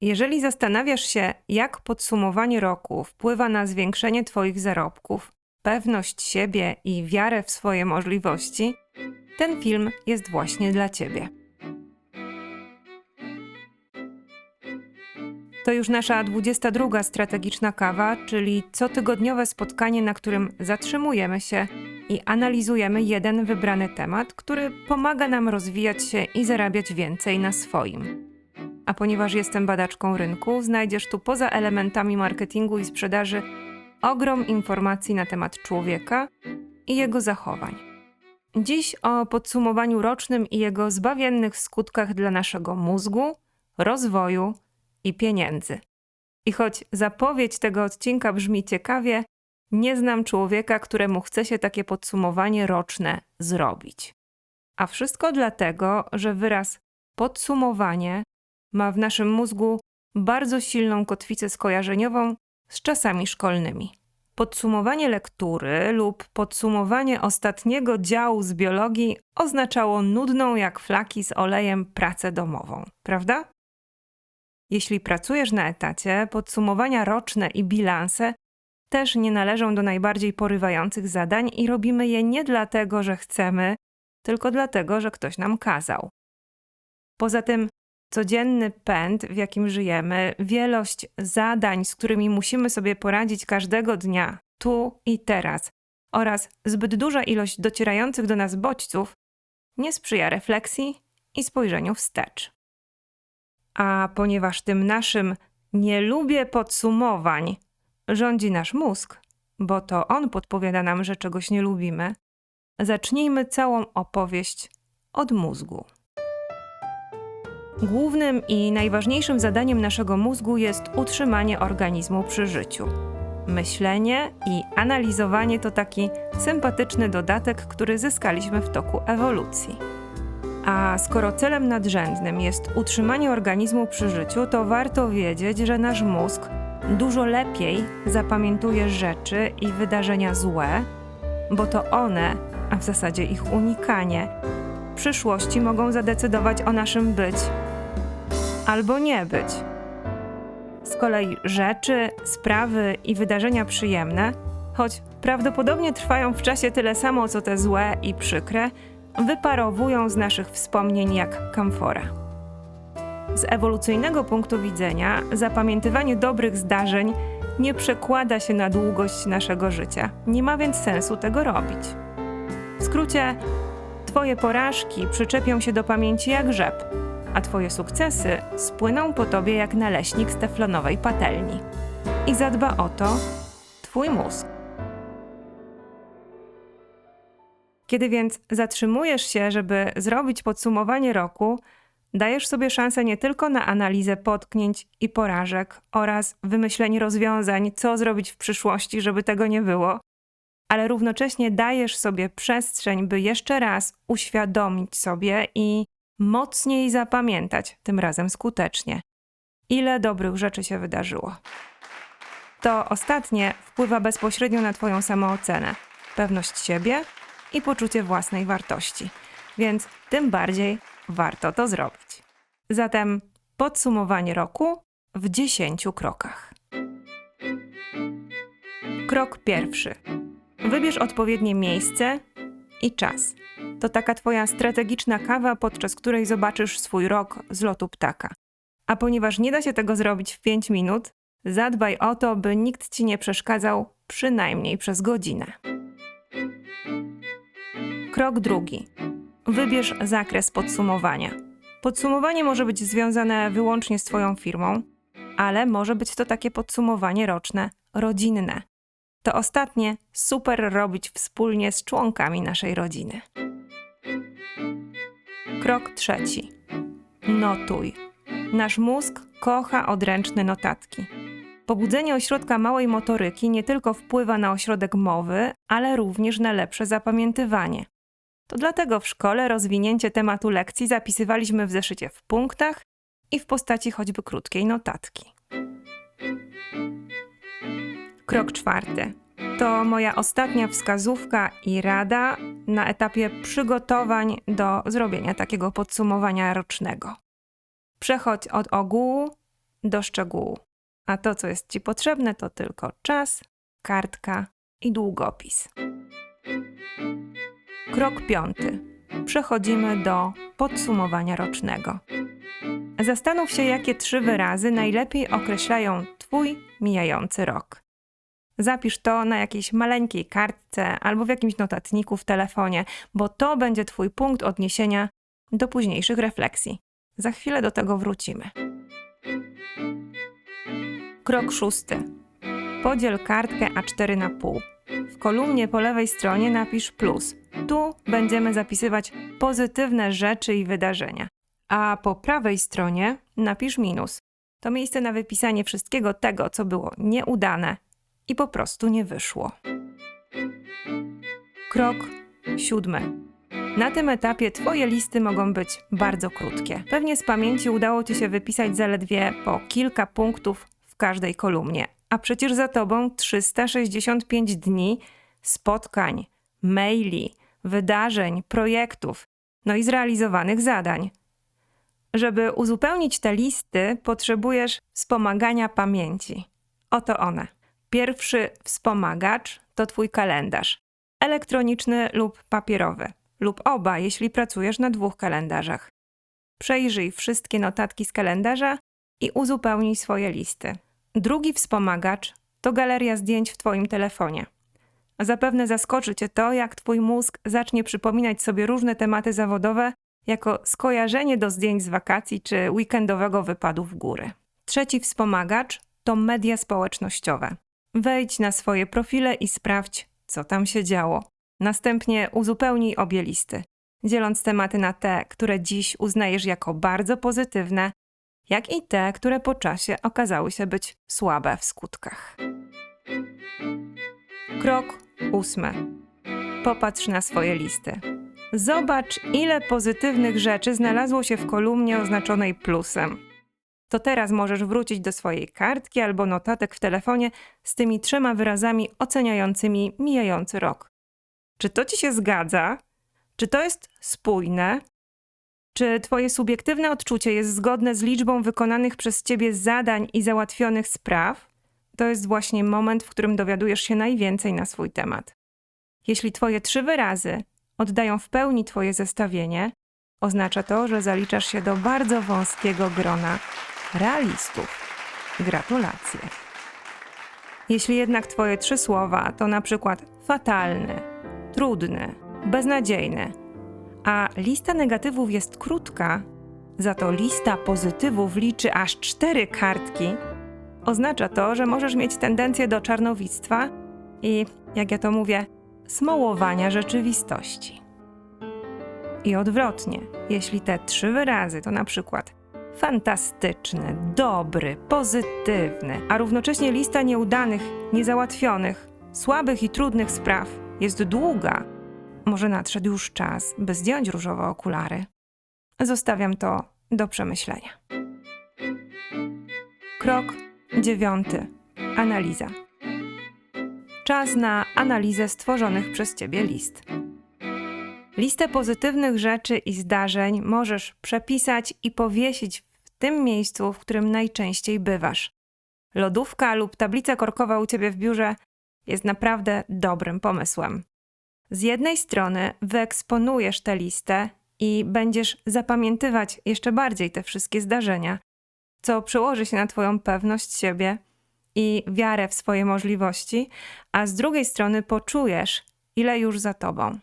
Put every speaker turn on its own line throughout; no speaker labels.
Jeżeli zastanawiasz się, jak podsumowanie roku wpływa na zwiększenie Twoich zarobków, pewność siebie i wiarę w swoje możliwości, ten film jest właśnie dla Ciebie. To już nasza 22 strategiczna kawa, czyli cotygodniowe spotkanie, na którym zatrzymujemy się i analizujemy jeden wybrany temat, który pomaga nam rozwijać się i zarabiać więcej na swoim. A ponieważ jestem badaczką rynku, znajdziesz tu poza elementami marketingu i sprzedaży ogrom informacji na temat człowieka i jego zachowań. Dziś o podsumowaniu rocznym i jego zbawiennych skutkach dla naszego mózgu, rozwoju i pieniędzy. I choć zapowiedź tego odcinka brzmi ciekawie, nie znam człowieka, któremu chce się takie podsumowanie roczne zrobić. A wszystko dlatego, że wyraz podsumowanie ma w naszym mózgu bardzo silną kotwicę skojarzeniową z czasami szkolnymi. Podsumowanie lektury lub podsumowanie ostatniego działu z biologii oznaczało nudną jak flaki z olejem pracę domową, prawda? Jeśli pracujesz na etacie, podsumowania roczne i bilanse też nie należą do najbardziej porywających zadań i robimy je nie dlatego, że chcemy, tylko dlatego, że ktoś nam kazał. Poza tym, codzienny pęd, w jakim żyjemy, wielość zadań, z którymi musimy sobie poradzić każdego dnia, tu i teraz, oraz zbyt duża ilość docierających do nas bodźców, nie sprzyja refleksji i spojrzeniu wstecz. A ponieważ tym naszym nie lubię podsumowań rządzi nasz mózg, bo to on podpowiada nam, że czegoś nie lubimy, zacznijmy całą opowieść od mózgu. Głównym i najważniejszym zadaniem naszego mózgu jest utrzymanie organizmu przy życiu. Myślenie i analizowanie to taki sympatyczny dodatek, który zyskaliśmy w toku ewolucji. A skoro celem nadrzędnym jest utrzymanie organizmu przy życiu, to warto wiedzieć, że nasz mózg dużo lepiej zapamiętuje rzeczy i wydarzenia złe, bo to one, a w zasadzie ich unikanie, w przyszłości mogą zadecydować o naszym być albo nie być. Z kolei rzeczy, sprawy i wydarzenia przyjemne, choć prawdopodobnie trwają w czasie tyle samo co te złe i przykre, wyparowują z naszych wspomnień jak kamfora. Z ewolucyjnego punktu widzenia, zapamiętywanie dobrych zdarzeń nie przekłada się na długość naszego życia. Nie ma więc sensu tego robić. W skrócie, Twoje porażki przyczepią się do pamięci jak rzep, a Twoje sukcesy spłyną po Tobie jak naleśnik z teflonowej patelni. I zadba o to Twój mózg. Kiedy więc zatrzymujesz się, żeby zrobić podsumowanie roku, dajesz sobie szansę nie tylko na analizę potknięć i porażek oraz wymyślenie rozwiązań, co zrobić w przyszłości, żeby tego nie było, ale równocześnie dajesz sobie przestrzeń, by jeszcze raz uświadomić sobie i mocniej zapamiętać, tym razem skutecznie, ile dobrych rzeczy się wydarzyło. To ostatnie wpływa bezpośrednio na Twoją samoocenę, pewność siebie i poczucie własnej wartości, więc tym bardziej warto to zrobić. Zatem podsumowanie roku w 10 krokach. Krok pierwszy. Wybierz odpowiednie miejsce i czas. To taka Twoja strategiczna kawa, podczas której zobaczysz swój rok z lotu ptaka. A ponieważ nie da się tego zrobić w 5 minut, zadbaj o to, by nikt Ci nie przeszkadzał przynajmniej przez godzinę. Krok drugi. Wybierz zakres podsumowania. Podsumowanie może być związane wyłącznie z Twoją firmą, ale może być to takie podsumowanie roczne, rodzinne. To ostatnie super robić wspólnie z członkami naszej rodziny. Krok trzeci. Notuj. Nasz mózg kocha odręczne notatki. Pobudzenie ośrodka małej motoryki nie tylko wpływa na ośrodek mowy, ale również na lepsze zapamiętywanie. To dlatego w szkole rozwinięcie tematu lekcji zapisywaliśmy w zeszycie w punktach i w postaci choćby krótkiej notatki. Krok czwarty. To moja ostatnia wskazówka i rada na etapie przygotowań do zrobienia takiego podsumowania rocznego. Przechodź od ogółu do szczegółu. A to, co jest Ci potrzebne, to tylko czas, kartka i długopis. Krok piąty. Przechodzimy do podsumowania rocznego. Zastanów się, jakie trzy wyrazy najlepiej określają Twój mijający rok. Zapisz to na jakiejś maleńkiej kartce albo w jakimś notatniku w telefonie, bo to będzie Twój punkt odniesienia do późniejszych refleksji. Za chwilę do tego wrócimy. Krok szósty. Podziel kartkę A4 na pół. W kolumnie po lewej stronie napisz plus. Tu będziemy zapisywać pozytywne rzeczy i wydarzenia. A po prawej stronie napisz minus. To miejsce na wypisanie wszystkiego tego, co było nieudane i po prostu nie wyszło. Krok siódmy. Na tym etapie Twoje listy mogą być bardzo krótkie. Pewnie z pamięci udało Ci się wypisać zaledwie po kilka punktów w każdej kolumnie, a przecież za Tobą 365 dni spotkań, maili, wydarzeń, projektów, no i zrealizowanych zadań. Żeby uzupełnić te listy, potrzebujesz wspomagania pamięci. Oto one. Pierwszy wspomagacz to Twój kalendarz elektroniczny lub papierowy, lub oba, jeśli pracujesz na dwóch kalendarzach. Przejrzyj wszystkie notatki z kalendarza i uzupełnij swoje listy. Drugi wspomagacz to galeria zdjęć w Twoim telefonie. Zapewne zaskoczy Cię to, jak Twój mózg zacznie przypominać sobie różne tematy zawodowe jako skojarzenie do zdjęć z wakacji czy weekendowego wypadu w góry. Trzeci wspomagacz to media społecznościowe. Wejdź na swoje profile i sprawdź, co tam się działo. Następnie uzupełnij obie listy, dzieląc tematy na te, które dziś uznajesz jako bardzo pozytywne, jak i te, które po czasie okazały się być słabe w skutkach. Krok ósmy. Popatrz na swoje listy. Zobacz, ile pozytywnych rzeczy znalazło się w kolumnie oznaczonej plusem. To teraz możesz wrócić do swojej kartki albo notatek w telefonie z tymi trzema wyrazami oceniającymi mijający rok. Czy to ci się zgadza? Czy to jest spójne? Czy twoje subiektywne odczucie jest zgodne z liczbą wykonanych przez ciebie zadań i załatwionych spraw? To jest właśnie moment, w którym dowiadujesz się najwięcej na swój temat. Jeśli twoje trzy wyrazy oddają w pełni twoje zestawienie, oznacza to, że zaliczasz się do bardzo wąskiego grona realistów. Gratulacje. Jeśli jednak twoje trzy słowa to na przykład fatalny, trudny, beznadziejny, a lista negatywów jest krótka, za to lista pozytywów liczy aż cztery kartki, oznacza to, że możesz mieć tendencję do czarnowictwa i, jak ja to mówię, smołowania rzeczywistości. I odwrotnie, jeśli te trzy wyrazy to na przykład fantastyczny, dobry, pozytywny, a równocześnie lista nieudanych, niezałatwionych, słabych i trudnych spraw jest długa, może nadszedł już czas, by zdjąć różowe okulary. Zostawiam to do przemyślenia. Krok dziewiąty. Analiza. Czas na analizę stworzonych przez Ciebie list. Listę pozytywnych rzeczy i zdarzeń możesz przepisać i powiesić tym miejscu, w którym najczęściej bywasz. Lodówka lub tablica korkowa u Ciebie w biurze jest naprawdę dobrym pomysłem. Z jednej strony wyeksponujesz tę listę i będziesz zapamiętywać jeszcze bardziej te wszystkie zdarzenia, co przełoży się na Twoją pewność siebie i wiarę w swoje możliwości, a z drugiej strony poczujesz, ile już za Tobą.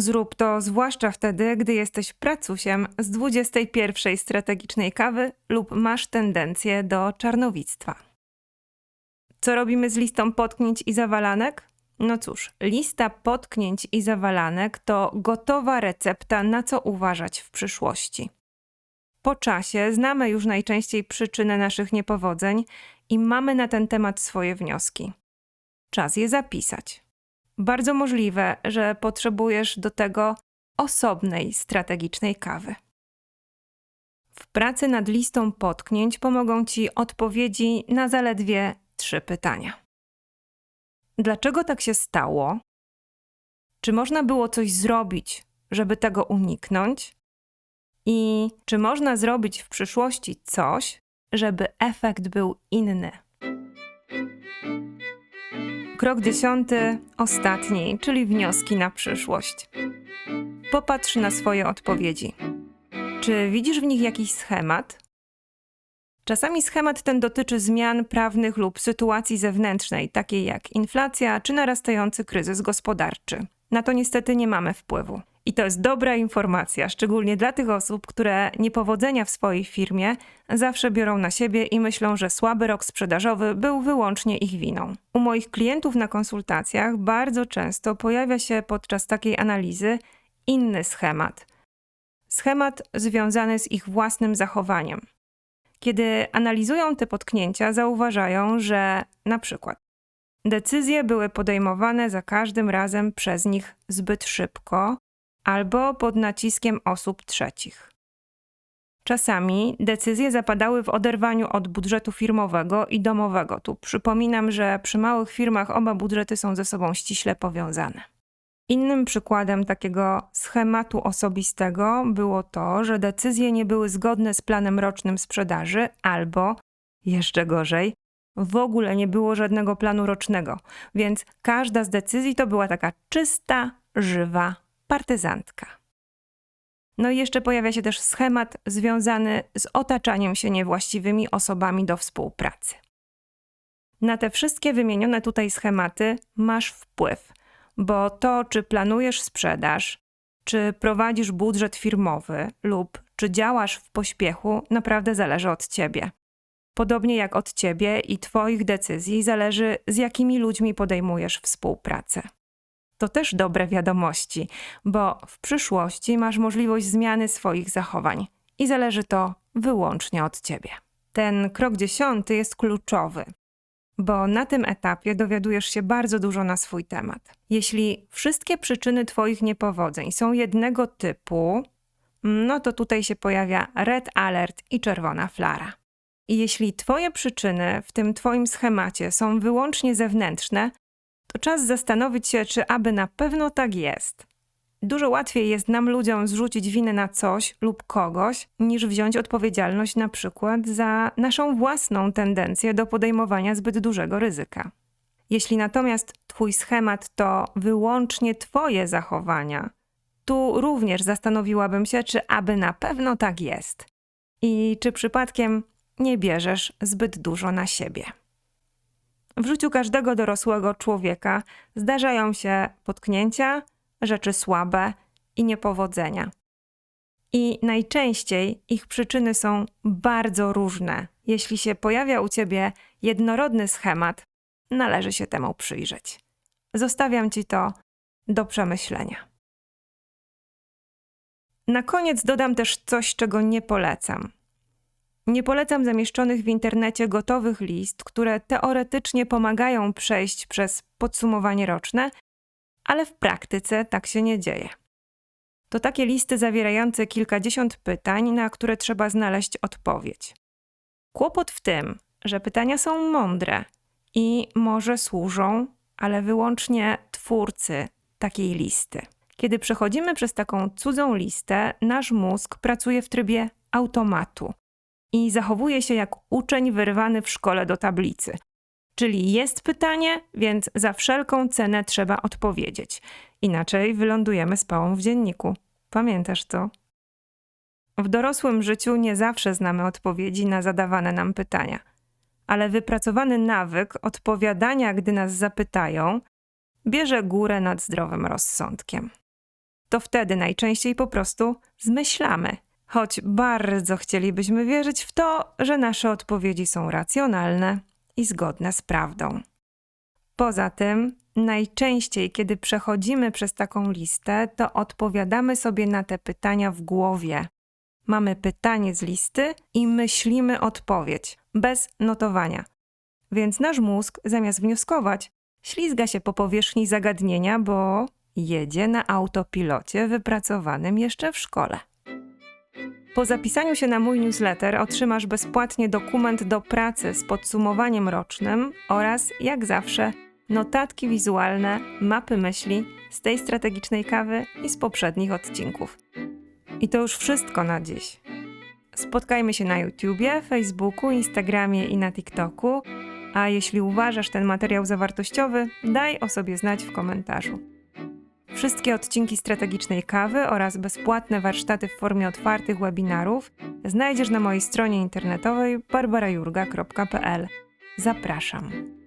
Zrób to zwłaszcza wtedy, gdy jesteś pracusiem z 21 strategicznej kawy lub masz tendencję do czarnowictwa. Co robimy z listą potknięć i zawalanek? No cóż, lista potknięć i zawalanek to gotowa recepta, na co uważać w przyszłości. Po czasie znamy już najczęściej przyczynę naszych niepowodzeń i mamy na ten temat swoje wnioski. Czas je zapisać. Bardzo możliwe, że potrzebujesz do tego osobnej strategicznej kawy. W pracy nad listą potknięć pomogą Ci odpowiedzi na zaledwie trzy pytania. Dlaczego tak się stało? Czy można było coś zrobić, żeby tego uniknąć? I czy można zrobić w przyszłości coś, żeby efekt był inny. Krok dziesiąty, ostatni, czyli wnioski na przyszłość. Popatrz na swoje odpowiedzi. Czy widzisz w nich jakiś schemat? Czasami schemat ten dotyczy zmian prawnych lub sytuacji zewnętrznej, takiej jak inflacja czy narastający kryzys gospodarczy. Na to niestety nie mamy wpływu. I to jest dobra informacja, szczególnie dla tych osób, które niepowodzenia w swojej firmie zawsze biorą na siebie i myślą, że słaby rok sprzedażowy był wyłącznie ich winą. U moich klientów na konsultacjach bardzo często pojawia się podczas takiej analizy inny schemat. Schemat związany z ich własnym zachowaniem. Kiedy analizują te potknięcia, zauważają, że na przykład decyzje były podejmowane za każdym razem przez nich zbyt szybko albo pod naciskiem osób trzecich. Czasami decyzje zapadały w oderwaniu od budżetu firmowego i domowego. Tu przypominam, że przy małych firmach oba budżety są ze sobą ściśle powiązane. Innym przykładem takiego schematu osobistego było to, że decyzje nie były zgodne z planem rocznym sprzedaży, albo jeszcze gorzej, w ogóle nie było żadnego planu rocznego, więc każda z decyzji to była taka czysta, żywa partyzantka. No i jeszcze pojawia się też schemat związany z otaczaniem się niewłaściwymi osobami do współpracy. Na te wszystkie wymienione tutaj schematy masz wpływ, bo to, czy planujesz sprzedaż, czy prowadzisz budżet firmowy lub czy działasz w pośpiechu, naprawdę zależy od ciebie. Podobnie jak od ciebie i twoich decyzji zależy, z jakimi ludźmi podejmujesz współpracę. To też dobre wiadomości, bo w przyszłości masz możliwość zmiany swoich zachowań i zależy to wyłącznie od ciebie. Ten krok dziesiąty jest kluczowy, bo na tym etapie dowiadujesz się bardzo dużo na swój temat. Jeśli wszystkie przyczyny Twoich niepowodzeń są jednego typu, no to tutaj się pojawia red alert i czerwona flara. I jeśli Twoje przyczyny w tym Twoim schemacie są wyłącznie zewnętrzne, to czas zastanowić się, czy aby na pewno tak jest. Dużo łatwiej jest nam ludziom zrzucić winę na coś lub kogoś, niż wziąć odpowiedzialność na przykład za naszą własną tendencję do podejmowania zbyt dużego ryzyka. Jeśli natomiast Twój schemat to wyłącznie Twoje zachowania, tu również zastanowiłabym się, czy aby na pewno tak jest i czy przypadkiem nie bierzesz zbyt dużo na siebie. W życiu każdego dorosłego człowieka zdarzają się potknięcia, rzeczy słabe i niepowodzenia. I najczęściej ich przyczyny są bardzo różne. Jeśli się pojawia u ciebie jednorodny schemat, należy się temu przyjrzeć. Zostawiam ci to do przemyślenia. Na koniec dodam też coś, czego nie polecam. Nie polecam zamieszczonych w internecie gotowych list, które teoretycznie pomagają przejść przez podsumowanie roczne, ale w praktyce tak się nie dzieje. To takie listy zawierające kilkadziesiąt pytań, na które trzeba znaleźć odpowiedź. Kłopot w tym, że pytania są mądre i może służą, ale wyłącznie twórcy takiej listy. Kiedy przechodzimy przez taką cudzą listę, nasz mózg pracuje w trybie automatu i zachowuje się jak uczeń wyrwany w szkole do tablicy. Czyli jest pytanie, więc za wszelką cenę trzeba odpowiedzieć. Inaczej wylądujemy z pałą w dzienniku. Pamiętasz to? W dorosłym życiu nie zawsze znamy odpowiedzi na zadawane nam pytania, ale wypracowany nawyk odpowiadania, gdy nas zapytają, bierze górę nad zdrowym rozsądkiem. To wtedy najczęściej po prostu zmyślamy choć bardzo chcielibyśmy wierzyć w to, że nasze odpowiedzi są racjonalne i zgodne z prawdą. Poza tym, najczęściej, kiedy przechodzimy przez taką listę, to odpowiadamy sobie na te pytania w głowie. Mamy pytanie z listy i myślimy odpowiedź, bez notowania. Więc nasz mózg, zamiast wnioskować, ślizga się po powierzchni zagadnienia, bo jedzie na autopilocie wypracowanym jeszcze w szkole. Po zapisaniu się na mój newsletter otrzymasz bezpłatnie dokument do pracy z podsumowaniem rocznym oraz, jak zawsze, notatki wizualne, mapy myśli z tej strategicznej kawy i z poprzednich odcinków. I to już wszystko na dziś. Spotkajmy się na YouTubie, Facebooku, Instagramie i na TikToku. A jeśli uważasz ten materiał za wartościowy, daj o sobie znać w komentarzu. Wszystkie odcinki strategicznej kawy oraz bezpłatne warsztaty w formie otwartych webinarów znajdziesz na mojej stronie internetowej barbarajurga.pl. Zapraszam.